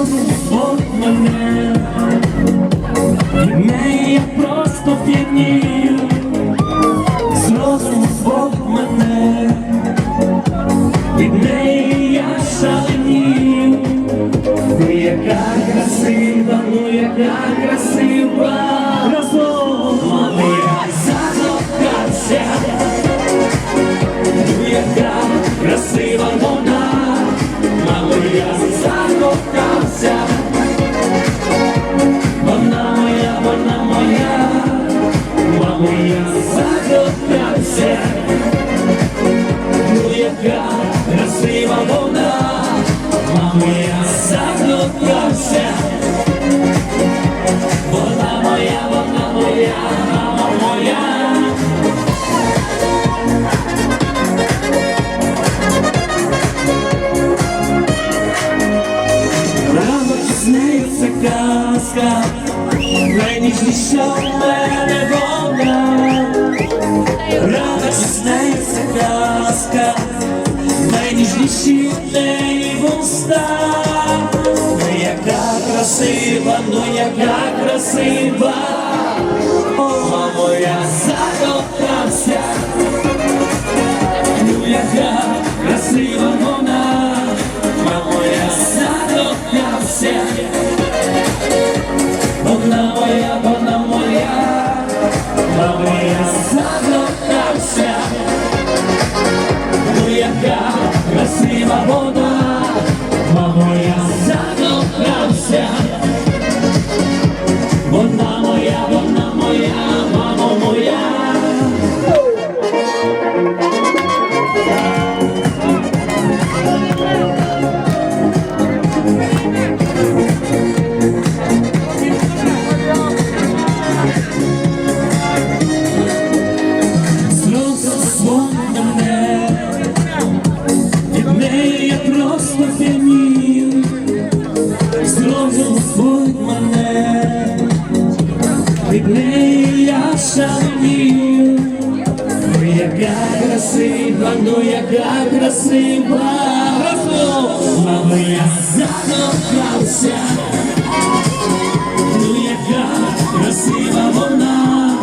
от мене, не я просто п'янію, з розуму от мене, від неї я шаленію, ну яка красива, ну яка красива, мамо, я закохався. Вона моя, вона моя, мама моя. Найніжніша в мене красива, ну яка красива, мамо, я закохався. Ну яка красива вона, мамо, я закохався. Вона моя, вона моя, мамо, я закохався. Від неї я шаленію, ну яка красива, ну яка красива, мамо, я закохався, ну яка красива вона,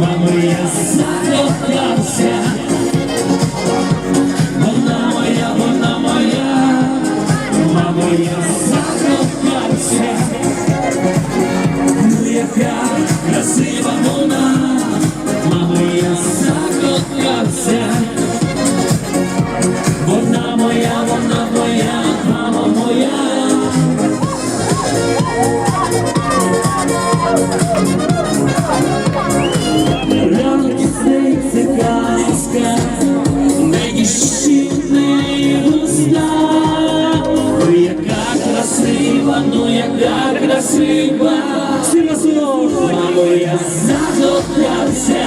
мамо, я закохався. Вона моя, вона моя, мамо, я закохався. Яка красива, всі разом, мамо, я закохався.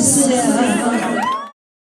谢谢。